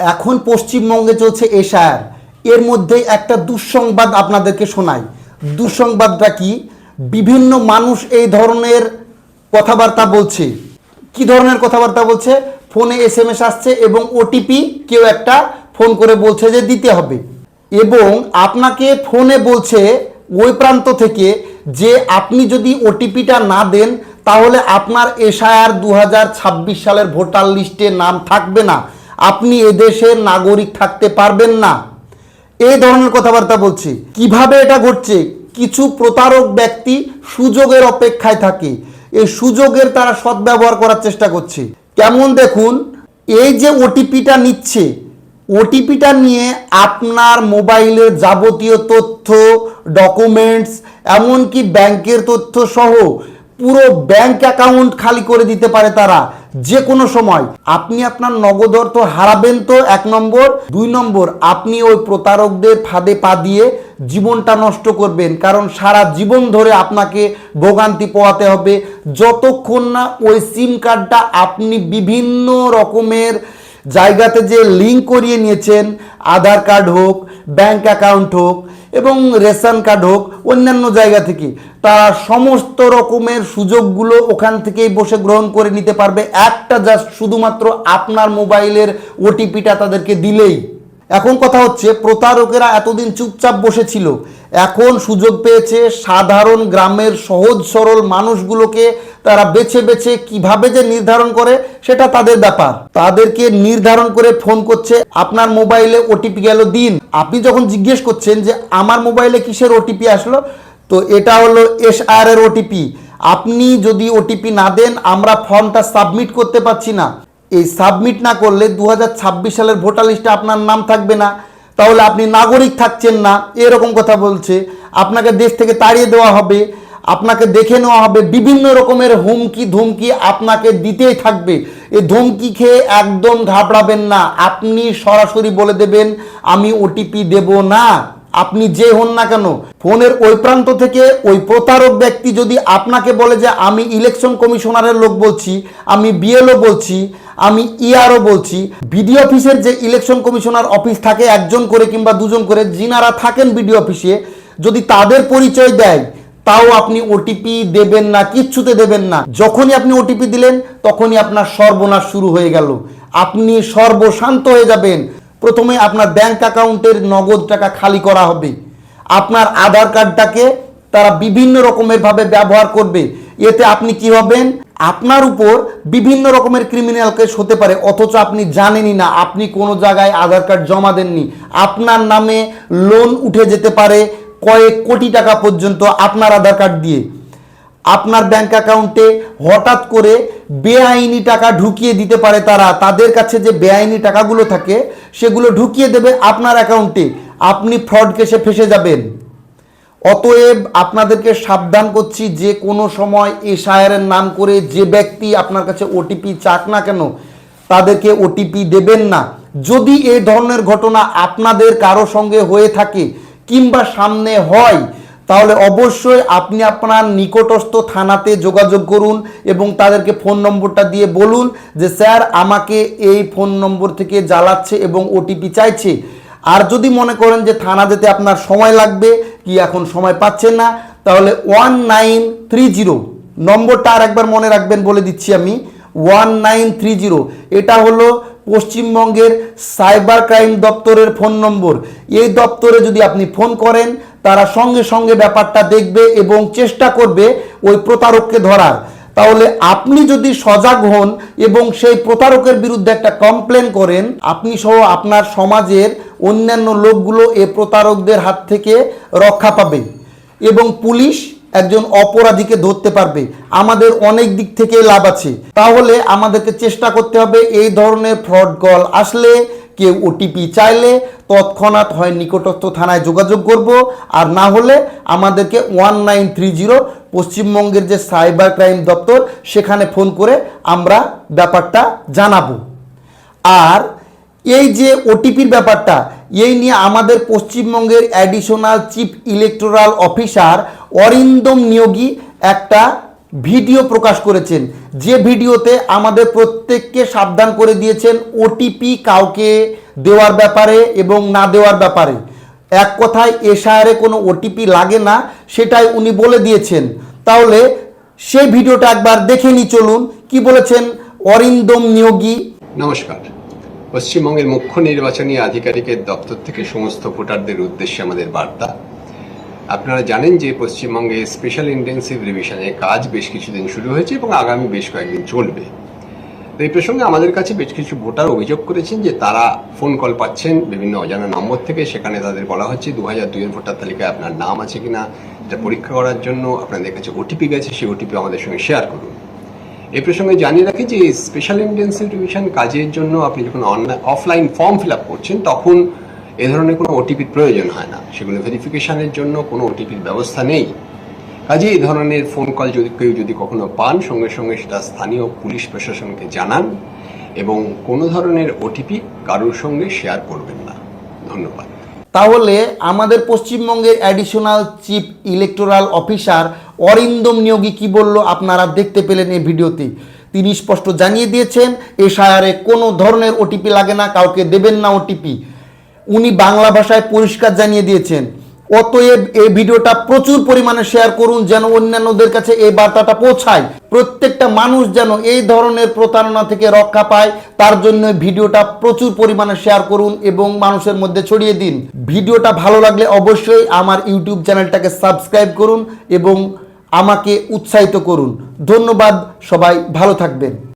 এখন পশ্চিমবঙ্গে চলছে এশায়ার এর মধ্যে একটা দুঃসংবাদ আপনাদেরকে শোনাই। দুঃসংবাদটা কি? বিভিন্ন মানুষ এই ধরনের কথাবার্তা বলছে। কি ধরনের কথাবার্তা বলছে? ফোনে এস এম এস আসছে এবং ওটিপি কেউ একটা ফোন করে বলছে যে দিতে হবে। এবং আপনাকে ফোনে বলছে ওই প্রান্ত থেকে যে আপনি যদি ওটিপিটা না দেন, তাহলে আপনার এসআইআর দু সালের ভোটার লিস্টে নাম থাকবে না। আপনি এদেশের নাগরিক থাকতে পারবেন না। এই ধরনের কথাবার্তা বলছে। কীভাবে এটা ঘটছে? কিছু প্রতারক ব্যক্তি সুযোগের অপেক্ষায় থাকে। এই সুযোগের তারা সদ্ব্যবহার করার চেষ্টা করছে। কেমন দেখুন, এই যে ওটিপিটা নিচ্ছে, ওটিপিটা নিয়ে আপনার মোবাইলের যাবতীয় তথ্য, ডকুমেন্টস, এমনকি ব্যাংকের তথ্য সহ পুরো ব্যাংক অ্যাকাউন্ট খালি করে দিতে পারে তারা। যে কোনো সময়। আপনি আপনার নগদ অর্থ হারাবেন তো এক নম্বর। দুই নম্বর, আপনি ওই প্রতারকদের ফাঁদে পা দিয়ে জীবনটা নষ্ট করবেন, কারণ সারা জীবন ধরে আপনাকে ভোগান্তি পোয়াতে হবে। যতক্ষণ না ওই সিম কার্ডটা আপনি বিভিন্ন রকমের জায়গাতে যে লিঙ্ক করিয়ে নিয়েছেন, আধার কার্ড হোক, ব্যাংক অ্যাকাউন্ট হোক এবং রেশন কার্ড হোক, অন্যান্য জায়গা থেকে, তারা সমস্ত রকমের সুযোগগুলো ওখান থেকেই বসে গ্রহণ করে নিতে পারবে। একটা জাস্ট শুধুমাত্র আপনার মোবাইলের ওটিপিটা তাদেরকে দিলেই। এখন কথা হচ্ছে, প্রতারকেরা এতদিন চুপচাপ বসেছিল। এখন সুযোগ পেয়েছে সাধারণ গ্রামের সহজ সরল মানুষগুলোকে তারা বেছে বেছে কীভাবে যে নির্ধারণ করে, সেটা তাদের ব্যাপার। তাদেরকে নির্ধারণ করে ফোন করছে, আপনার মোবাইলে ওটিপি গেল, দিন। আপনি যখন জিজ্ঞেস করছেন যে, আমার মোবাইলে কিসের ওটিপি আসলো? তো এটা হলো এস আর এর ওটিপি আপনি যদি ওটিপি না দেন, আমরা ফর্মটা সাবমিট করতে পারছি না। এই সাবমিট না করলে দু হাজার ছাব্বিশ সালের ভোটার লিস্টে আপনার নাম থাকবে না। তাহলে আপনি নাগরিক থাকছেন না। এরকম কথা বলছে। আপনাকে দেশ থেকে তাড়িয়ে দেওয়া হবে। আপনাকে দেখে নেওয়া হবে বিভিন্ন রকমের হুমকি ধুমকি আপনাকে দিতেই থাকবে। এই ধমকি খেয়ে একদম ঘাবড়াবেন না। আপনি সরাসরি বলে দেবেন, আমি ওটিপি দেব না। আপনি যে হন না কেন? ফোনের ওই প্রান্ত থেকে ওই প্রতারক ব্যক্তি যদি আপনাকে বলে যে, আমি ইলেকশন কমিশনারের লোক বলছি, আমি বিএলও বলছি, আমি ইআরও বলছি। বিডিও অফিসের যে ইলেকশন কমিশনার অফিস থাকে একজন করে কিংবা দুজন করে, যিনারা থাকেন বিডিও অফিসে, যদি তাদের পরিচয় দেয় তাও আপনি ওটিপি দেবেন না, কিচ্ছুতে দেবেন না। যখনই আপনি ওটিপি দিলেন, তখনই আপনার সর্বনাশ শুরু হয়ে গেল। আপনি সর্বশান্ত হয়ে যাবেন। প্রথমে আপনার ব্যাংক অ্যাকাউন্টের নগদ টাকা খালি করা হবে। আপনার আধার কার্ডটাকে তারা বিভিন্ন রকমের ভাবে ব্যবহার করবে। এতে আপনি কি হবেন? আপনার উপর বিভিন্ন রকমের ক্রিমিনাল কেস হতে পারে, অথচ আপনি জানেনই না, আপনি কোনো জায়গায় আধার কার্ড জমা দেননি। আপনার নামে লোন উঠে যেতে পারে কয়েক কোটি টাকা পর্যন্ত আপনার আধার কার্ড দিয়ে আপনার ব্যাংক অ্যাকাউন্টে হঠাৎ করে বেআইনি টাকা ঢুকিয়ে দিতে পারে তারা, তাদের কাছে যে বেআইনি টাকাগুলো থাকে, সেগুলো ঢুকিয়ে দেবে আপনার অ্যাকাউন্টে আপনি ফ্রড কেসে ফেসে যাবেন। অতএব আপনাদেরকে সাবধান করছি, যে কোনো সময় এসআইআরের নাম করে যে ব্যক্তি আপনার কাছে ওটিপি চাক না কেন, তাদেরকে ওটিপি দেবেন না। যদি এই ধরনের ঘটনা আপনাদের কারও সঙ্গে হয়ে থাকে কিংবা সামনে হয়, তাহলে অবশ্যই আপনি আপনার নিকটস্থ থানাতে যোগাযোগ করুন এবং তাদেরকে ফোন নম্বরটা দিয়ে বলুন যে, স্যার, আমাকে এই ফোন নম্বর থেকে জ্বালাচ্ছে এবং ওটিপি চাইছে। আর যদি মনে করেন যে, থানা যেতে আপনার সময় লাগবে, কি এখন সময় পাচ্ছেন না? তাহলে ওয়ান নাইন থ্রি জিরো নম্বরটা আর একবার মনে রাখবেন বলে দিচ্ছি আমি ওয়ান নাইন থ্রি জিরো এটা হলো পশ্চিমবঙ্গের সাইবার ক্রাইম দপ্তরের ফোন নম্বর। এই দপ্তরে যদি আপনি ফোন করেন, তারা সঙ্গে সঙ্গে ব্যাপারটা দেখবে এবং চেষ্টা করবে ওই প্রতারককে ধরার। তাহলে আপনি যদি সজাগ হন এবং সেই প্রতারকের বিরুদ্ধে একটা কমপ্লেন করেন, আপনি সহ আপনার সমাজের অন্যান্য লোকগুলো এ প্রতারকদের হাত থেকে রক্ষা পাবে। এবং পুলিশ একজন অপরাধীকে ধরতে পারবে। আমাদের অনেক দিক থেকে লাভ আছে। তাহলে আমাদেরকে চেষ্টা করতে হবে এই ধরনের ফ্রড কল আসলে কেউ ওটিপি চাইলে তৎক্ষণাৎ হয় নিকটস্থ থানায় যোগাযোগ করব আর না হলে আমাদেরকে ওয়ান নাইন থ্রি জিরো পশ্চিমবঙ্গের যে সাইবার ক্রাইম দপ্তর সেখানে ফোন করে আমরা ব্যাপারটা জানাব। আর এই যে ওটিপির ব্যাপারটা এই নিয়ে আমাদের পশ্চিমবঙ্গের additional chief electoral officer Arindam Niyogi একটা ভিডিও প্রকাশ করেছেন। যে ভিডিওতে আমাদের প্রত্যেককে সাবধান করে দিয়েছেন ওটিপি কাউকে দেওয়ার ব্যাপারে এবং না দেওয়ার ব্যাপারে। এক কথায় এশায়ারে কোনো ওটিপি লাগে না, সেটাই উনি বলে দিয়েছেন। তাহলে সেই ভিডিওটা একবার দেখে নি চলুন। কি বলেছেন অরিন্দম নিয়োগী? নমস্কার। পশ্চিমবঙ্গের মুখ্য নির্বাচনী আধিকারিকের দপ্তর থেকে সমস্ত ভোটারদের উদ্দেশ্যে আমাদের বার্তা। আপনারা জানেন যে পশ্চিমবঙ্গে স্পেশাল ইন্টেন্সিভ রিভিশনে কাজ বেশ কিছুদিন শুরু হয়েছে এবং আগামী বেশ কয়েকদিন চলবে। তো এই প্রসঙ্গে আমাদের কাছে বেশ কিছু ভোটার অভিযোগ করেছেন যে তারা ফোন কল পাচ্ছেন বিভিন্ন অজানা নম্বর থেকে। সেখানে তাদের বলা হচ্ছে দু হাজার দুইয়ের ভোটার তালিকায় আপনার নাম আছে কিনা? এটা পরীক্ষা করার জন্য আপনাদের কাছে ওটিপি গেছে, সেই ওটিপি আমাদের সঙ্গে শেয়ার করুন। এই প্রসঙ্গে জানিয়ে রাখি যে স্পেশাল ইন্টেন্সিভ রিভিশন কাজের জন্য আপনি যখন অফলাইন ফর্ম ফিল আপ করছেন, তখন এ ধরনের কোনো ওটিপির প্রয়োজন হয় না। সেগুলো ভেরিফিকেশানের জন্য কোনো ওটিপির ব্যবস্থা নেই। কাজে এই ধরনের ফোন কল যদি কেউ যদি কখনো পান, সঙ্গে সঙ্গে সেটা স্থানীয় পুলিশ প্রশাসনকে জানান এবং কোনো ধরনের ওটিপি কারোর সঙ্গে শেয়ার করবেন না। ধন্যবাদ। তাহলে আমাদের পশ্চিমবঙ্গের additional chief electoral officer Arindam Niyogi কি বলল আপনারা দেখতে পেলেন এই ভিডিওতে। তিনি স্পষ্ট জানিয়ে দিয়েছেন সায়ারে কোনো ধরনের ওটিপি লাগে না, কাউকে দেবেন না ওটিপি উনি বাংলা ভাষায় পরিষ্কার জানিয়ে দিয়েছেন। অতএব এই ভিডিওটা প্রচুর পরিমাণে শেয়ার করুন যেন অন্যান্যদের কাছে এই বার্তাটা পৌঁছায়। প্রত্যেকটা মানুষ যেন এই ধরনের প্রতারণা থেকে রক্ষা পায়, তার জন্য ভিডিওটা প্রচুর পরিমাণে শেয়ার করুন এবং মানুষের মধ্যে ছড়িয়ে দিন। ভিডিওটা ভালো লাগলে অবশ্যই আমার ইউটিউব চ্যানেলটাকে সাবস্ক্রাইব করুন এবং আমাকে উৎসাহিত করুন। ধন্যবাদ, সবাই ভালো থাকবেন।